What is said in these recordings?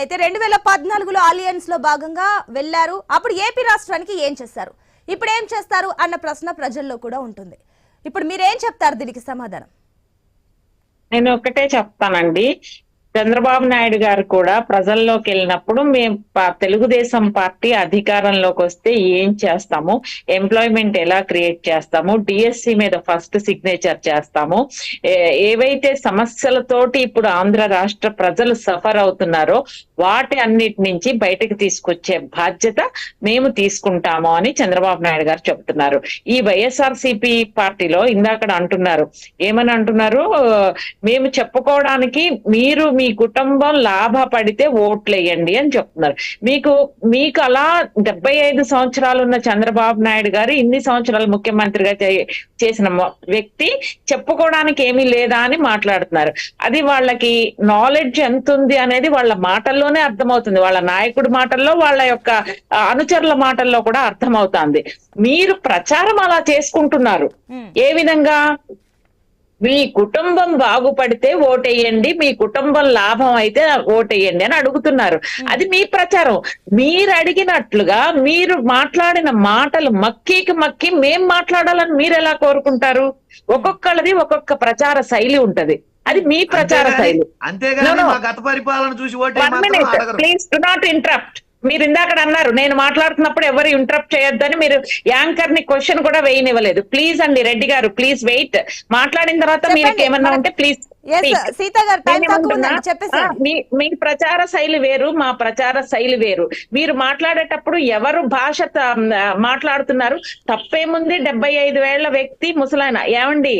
అయితే రెండు వేల పద్నాలుగులో అలియన్స్లో భాగంగా వెళ్ళారు అప్పుడు ఏపీ రాష్ట్రానికి ఏం చేస్తారు ఇప్పుడు ఏం చేస్తారు? అన్న ప్రశ్న ప్రజల్లో కూడా ఉంటుంది. ఇప్పుడు మీరేం చెప్తారు దీనికి సమాధానం? నేను ఒకటే చెప్తానండి. చంద్రబాబు నాయుడు గారు కూడా ప్రజల్లోకి వెళ్ళినప్పుడు మేము తెలుగుదేశం పార్టీ అధికారంలోకి వస్తే ఏం చేస్తాము? ఎంప్లాయ్మెంట్ ఎలా క్రియేట్ చేస్తాము? డిఎస్సి మీద ఫస్ట్ సిగ్నేచర్ చేస్తాము. ఏవైతే సమస్యలతోటి ఇప్పుడు ఆంధ్ర రాష్ట్ర ప్రజలు సఫర్ అవుతున్నారో వాటి అన్నిటి నుంచి బయటకు తీసుకొచ్చే బాధ్యత మేము తీసుకుంటాము అని చంద్రబాబు నాయుడు గారు చెప్తున్నారు ఈ వైఎస్ఆర్ పార్టీలో ఇందాక అంటున్నారు. ఏమని అంటున్నారు? మేము చెప్పుకోవడానికి మీరు మీ కుటుంబం లాభపడితే ఓట్లేయండి అని చెప్తున్నారు. మీకు మీకు అలా డెబ్బై ఐదు సంవత్సరాలు ఉన్న చంద్రబాబు నాయుడు గారు ఇన్ని సంవత్సరాలు ముఖ్యమంత్రిగా చే- చేసిన వ్యక్తి చెప్పుకోవడానికి ఏమీ లేదా అని మాట్లాడుతున్నారు. అది వాళ్ళకి నాలెడ్జ్ ఎంత ఉంది అనేది వాళ్ళ మాటల్లోనే అర్థమవుతుంది. వాళ్ళ నాయకుడి మాటల్లో వాళ్ళ యొక్క అనుచరుల మాటల్లో కూడా అర్థమవుతుంది. మీరు ప్రచారం అలా చేసుకుంటున్నారు. ఏ విధంగా? మీ కుటుంబం బాగుపడితే ఓటేయండి మీ కుటుంబం లాభం అయితే ఓటేయండి అని అడుగుతున్నారు. అది మీ ప్రచారం. మీరు అడిగినట్లుగా మీరు మాట్లాడిన మాటలు మక్కీకి మక్కి మేం మాట్లాడాలని మీరు ఎలా కోరుకుంటారు? ఒక్కొక్కళ్ళది ఒక్కొక్క ప్రచార శైలి ఉంటది. అది మీ ప్రచార శైలి. ప్లీజ్ డు నాట్ ఇంటరప్ట్ మీరు ఇందాక అన్నారు నేను మాట్లాడుతున్నప్పుడు ఎవరు ఇంటరప్ట్ చేయొద్దని మీరు యాంకర్ని క్వశ్చన్ కూడా వేయనివ్వలేదు. ప్లీజ్ అండి రెడ్డి గారు ప్లీజ్ వెయిట్ మాట్లాడిన తర్వాత మీరు. ఏమన్నా ఉంటే ప్లీజ్ మీ మీ ప్రచార శైలి వేరు మా ప్రచార శైలి వేరు. మీరు మాట్లాడేటప్పుడు ఎవరు భాష మాట్లాడుతున్నారు? తప్పేముంది? డెబ్బై ఐదు వేళ్ళ వ్యక్తి ముసలాయన. ఏమండి?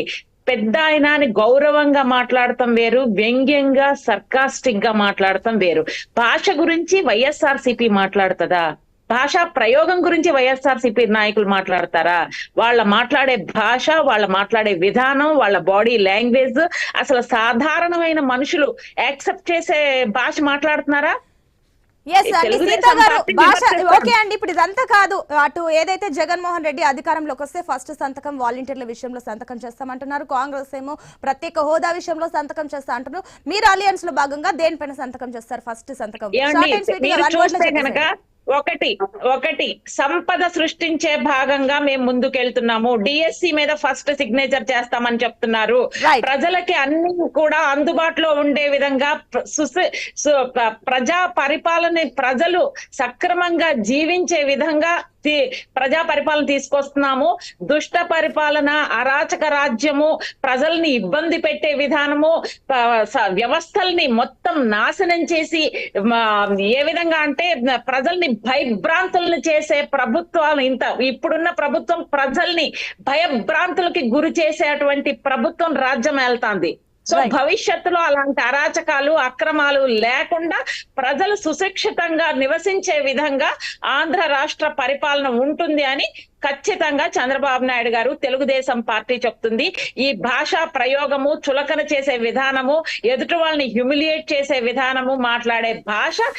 పెద్ద ఆయన అని గౌరవంగా మాట్లాడటం వేరు వ్యంగ్యంగా సర్కాస్టిక్గా మాట్లాడటం వేరు. భాష గురించి వైఎస్ఆర్ సిపి మాట్లాడుతుందా? భాషా ప్రయోగం గురించి వైఎస్ఆర్ సిపి నాయకులు మాట్లాడతారా? వాళ్ళ మాట్లాడే భాష వాళ్ళ మాట్లాడే విధానం వాళ్ళ బాడీ లాంగ్వేజ్ అసలు సాధారణమైన మనుషులు యాక్సెప్ట్ చేసే భాష మాట్లాడుతున్నారా? ఎస్ అండి సీత గారు భాష. ఓకే అండి ఇప్పుడు ఇదంతా కాదు. అటు ఏదైతే జగన్మోహన్ రెడ్డి అధికారంలోకి వస్తే ఫస్ట్ సంతకం వాలంటీర్ల విషయంలో సంతకం చేస్తామంటున్నారు. కాంగ్రెస్ ఏమో ప్రత్యేక హోదా విషయంలో సంతకం చేస్తా అంటున్నారు. మీరు అలియన్స్లో భాగంగా దేనిపైన సంతకం చేస్తారు ఫస్ట్ సంతకం? ఒకటి ఒకటి. సంపద సృష్టించే భాగంగా మేము ముందుకెళ్తున్నాము. డిఎస్సి మీద ఫస్ట్ సిగ్నేచర్ చేస్తామని చెప్తున్నారు. ప్రజలకి అన్ని కూడా అందుబాటులో ఉండే విధంగా ప్రజా పరిపాలన ప్రజలు సక్రమంగా జీవించే విధంగా ప్రజా పరిపాలన తీసుకొస్తున్నాము. దుష్ట పరిపాలన అరాచక రాజ్యము ప్రజల్ని ఇబ్బంది పెట్టే విధానము వ్యవస్థల్ని మొత్తం నాశనం చేసి ఏ విధంగా అంటే ప్రజల్ని భయభ్రాంతుల్ని చేసే ప్రభుత్వాలు ఇంత ఇప్పుడున్న ప్రభుత్వం ప్రజల్ని భయభ్రాంతులకి గురి చేసేటువంటి ప్రభుత్వం రాజ్యం వెళ్తాంది సో. భవిష్యత్తులో అలాంటి అరాచకాలు అక్రమాలు లేకుండా ప్రజలు సుశిక్షితంగా నివసించే విధంగా ఆంధ్ర రాష్ట్ర పరిపాలన ఉంటుంది అని ఖచ్చితంగా చంద్రబాబు నాయుడు గారు తెలుగుదేశం పార్టీ చెప్తుంది ఈ భాషా ప్రయోగము చులకన చేసే విధానము ఎదుటి వాళ్ళని హ్యూమిలియేట్ చేసే విధానము మాట్లాడే భాష